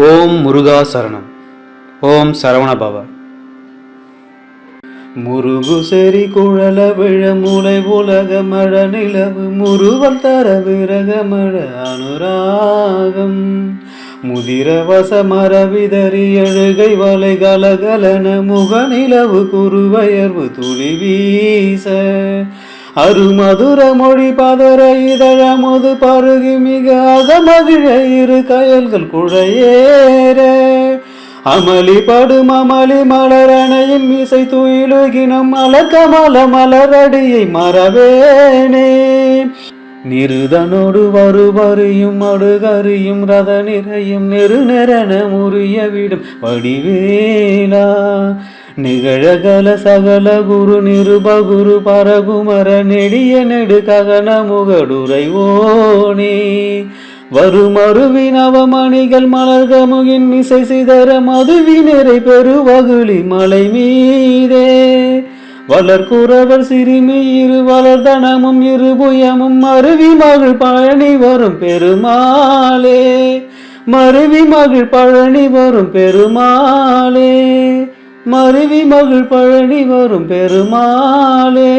ஓம் முருகா சரணம். ஓம் சரவண பவ முருகு செறி குழல விழ மூளை உலக மழ நிலவு முருவல் தர விரக மழ அனுராகம். முதிர வசமர விதறி எழுகை வலை கலகலன முக நிலவு குறுவயர்வு துளி வீச. அருமதுர மொழி பதற இதழ முது பருகி மிக அகமகிழ இரு கயல்கள் குழையேற. அமளி படும் அமளி மலரணையின் மீசை துயிலுகினம் மலர்கமல மலரடியை மறவேனே. நிருதனோடு வருவரியும் அடுகரியும் ரத நிறையும் நெருநெறன முறிய விடும் வடிவேலா. நிகழகல சகல குரு நிருபகுரு பரகுமர நெடிய நெடு ககன முகடுரை ஓனே. வருமருவி நவமணிகள் மலர்கமுகின் இசை சிதற மதுவினரை பெருவகுளி மலை மீதே. வளர்குறவர் சிறுமி இரு வளர்தனமும் இரு புயமும் மருவி மகள் பழனி வரும் பெருமாளே. மருவி மகள் பழனி வரும் பெருமாளே. மருவி மகள் பழனி வரும் பெருமாளே.